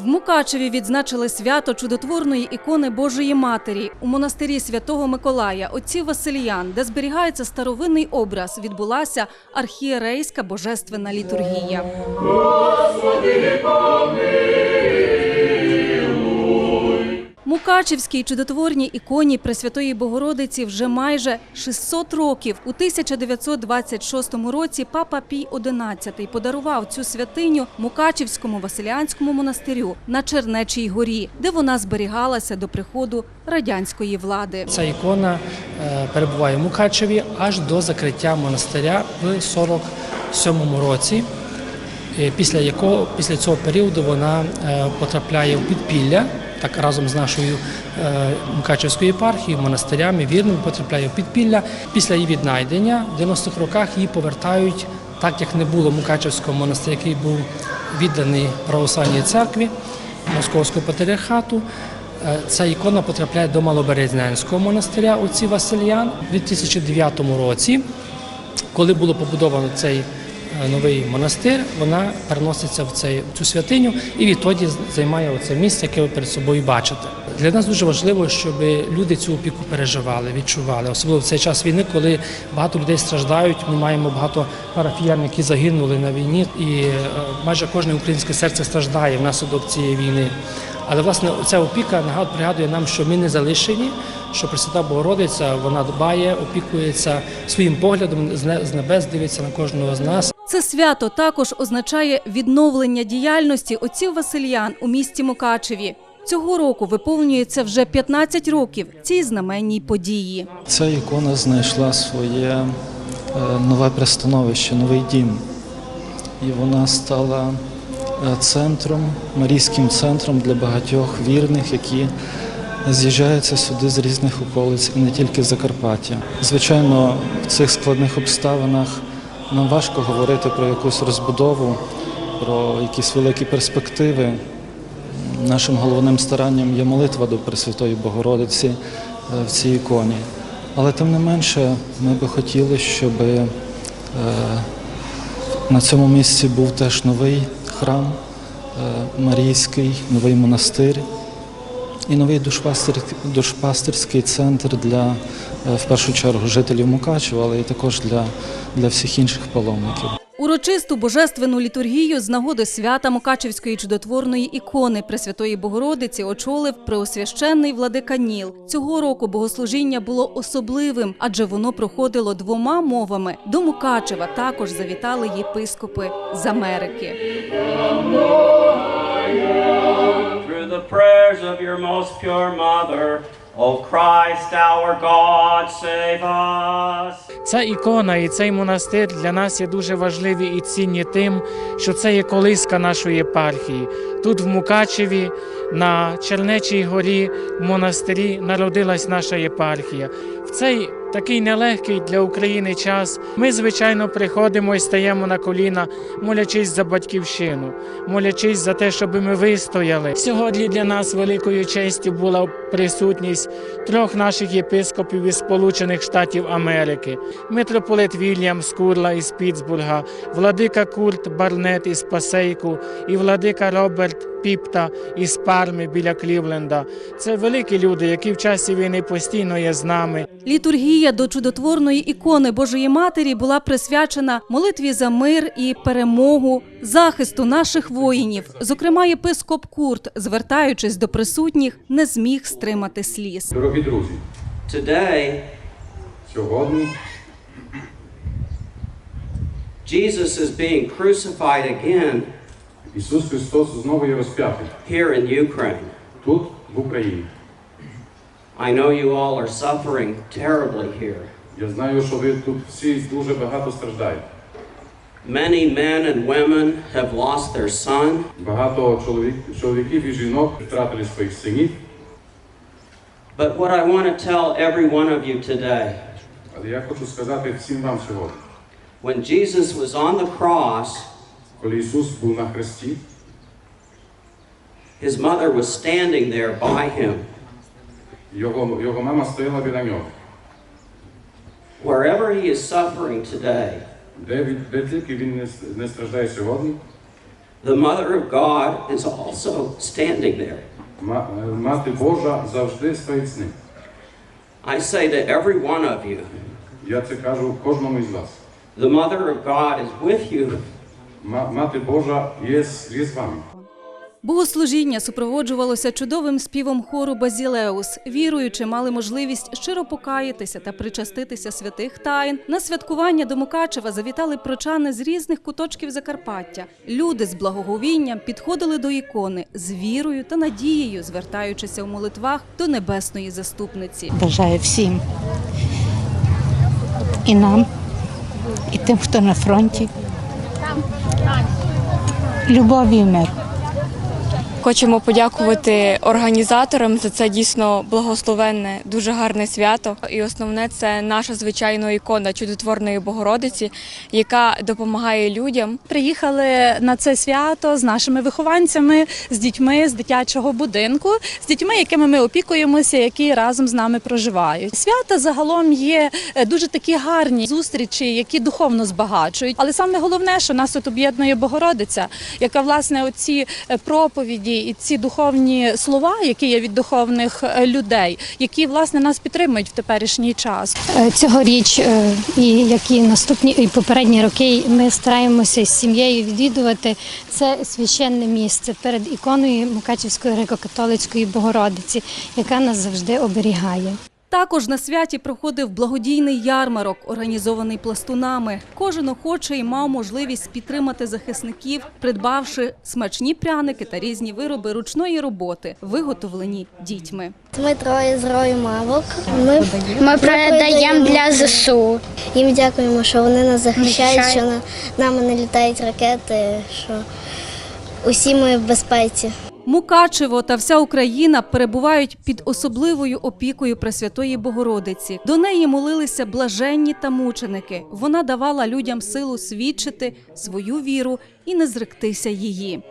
В Мукачеві відзначили свято чудотворної ікони Божої Матері у монастирі святого Миколая, отців Василіян, де зберігається старовинний образ. Відбулася архієрейська божественна літургія. Мукачівській чудотворній іконі Пресвятої Богородиці вже майже 600 років. У 1926 році папа Пій XI подарував цю святиню Мукачівському Василіанському монастирю на Чернечій горі, де вона зберігалася до приходу радянської влади. Ця ікона е, перебуває в Мукачеві аж до закриття монастиря в 47-му році. Е, Після якого після цього періоду вона е, потрапляє в підпілля, так разом з нашою е, Мукачевською єпархією, монастирями, вірними потрапляє в підпілля. Після її віднайдення в 90-х роках її повертають, так як не було Мукачевського монастиря, який був відданий православній церкві Московського патріархату. Е, Ця ікона потрапляє до Малоберезнянського монастиря отців Васильян у 2009 році. Коли було побудовано цей новий монастир, вона переноситься в цей, цю святиню і відтоді займає оце місце, яке ви перед собою бачите. Для нас дуже важливо, щоб люди цю опіку переживали, відчували, особливо в цей час війни, коли багато людей страждають. Ми маємо багато парафіян, які загинули на війні, і е, майже кожне українське серце страждає внаслідок цієї війни. Але власне ця опіка нагад пригадує нам, що ми не залишені, що Пресвята Богородиця вона дбає, опікується своїм поглядом з небес, дивиться на кожного з нас. Це свято також означає відновлення діяльності отців Васильян у місті Мукачеві. Цього року виповнюється вже 15 років цій знаменній події. Ця ікона знайшла своє е, нове пристановище, новий дім. І вона стала е, центром, марійським центром для багатьох вірних, які з'їжджаються сюди з різних околиць, і не тільки Закарпаття. Звичайно, в цих складних обставинах нам важко говорити про якусь розбудову, про якісь великі перспективи. Нашим головним старанням є молитва до Пресвятої Богородиці е, в цій іконі. Але тим не менше, ми би хотіли, щоб е, на цьому місці був теж новий храм е, Марійський, новий монастир і новий душпастерський центр для, в першу чергу, жителів Мукачева, але і також для, для всіх інших паломників. Урочисту божественну літургію з нагоди свята Мукачевської чудотворної ікони Пресвятої Богородиці очолив преосвященний владика Ніл. Цього року богослужіння було особливим, адже воно проходило двома мовами. До Мукачева також завітали єпископи з Америки. through the prayers of your most pure mother, O Christ our God, save us. Ця ікона і цей монастир для нас є дуже важливі і цінні тим, що це є колиска нашої єпархії. Тут, в Мукачеві, на Чернечій горі, в монастирі народилась наша єпархія. В цей такий нелегкий для України час ми, звичайно, приходимо і стаємо на коліна, молячись за батьківщину, молячись за те, щоб ми вистояли. Сьогодні для нас великою честю була присутність трьох наших єпископів із Сполучених Штатів Америки: митрополит Вільям Скурла із Пітсбурга, владика Курт Барнет із Пасейку і владика Роберт Піпта із Парми біля Клівленда. Це великі люди, які в часі війни постійно є з нами. Літургія до чудотворної ікони Божої Матері була присвячена молитві за мир і перемогу, захисту наших воїнів. Зокрема, єпископ Курт, звертаючись до присутніх, не зміг стримати сліз. Дорогі друзі, Today, сьогодні Jesus is being crucified again Ісус Христос знову є розп'ятий here in Ukraine. тут, в Україні. I know you all are suffering terribly here. Я знаю, що ви тут всі дуже багато страждаєте. Many men and women have lost their son, Багато чоловік, чоловіків і жінок втратили своїх синів. but what I want to tell every one of you today Але я хочу сказати всім вам сьогодні, when Jesus was on the cross, коли Ісус був на хресті, his mother was standing there by him. Його, його мама стояла біля нього. Wherever he is suffering today, Де, він- де тільки він не, с- не страждає сьогодні, The Mother of God is also standing there. Ма- е, Мати Божа завжди стоїть з ним. I say to every one of you, Я це кажу кожному із вас. the Mother of God is with you. Ма- Мати Божа є, з- є з вами. Богослужіння супроводжувалося чудовим співом хору Базілеус. Віруючи, мали можливість щиро покаятися та причаститися святих тайн. На святкування до Мукачева завітали прочани з різних куточків Закарпаття. Люди з благоговінням підходили до ікони з вірою та надією, звертаючися у молитвах до небесної заступниці. Бажаю всім і нам, і тим, хто на фронті. Любові і миру. Хочемо подякувати організаторам за це дійсно благословенне, дуже гарне свято. І основне це наша звичайна ікона чудотворної Богородиці, яка допомагає людям Приїхали на це свято з нашими вихованцями, з дітьми з дитячого будинку, з дітьми, якими ми опікуємося, які разом з нами проживають. Свята загалом є е, дуже такі гарні зустрічі, які духовно збагачують. Але саме головне, що нас тут об'єднує Богородиця, яка власне оці е, проповіді і ці духовні слова, які є від духовних е, людей, які власне нас підтримують в теперішній час. Е, Цьогоріч, е, і як наступні і попередні роки, ми стараємося з сім'єю відвідувати це священне місце перед іконою Мукачівської греко-католицької Богородиці, яка нас завжди оберігає. Також на святі проходив благодійний ярмарок, організований пластунами. Кожен охочий мав можливість підтримати захисників, придбавши смачні пряники та різні вироби ручної роботи, виготовлені дітьми. Ми троє з рою мавок. Ми, Ми передаємо для ЗСУ. їм дякуємо, що вони нас захищають, що на нами не літають ракети, що усі ми в безпеці. Мукачево та вся Україна перебувають під особливою опікою Пресвятої Богородиці. До неї молилися блаженні та мученики. Вона давала людям силу свідчити свою віру і не зректися її.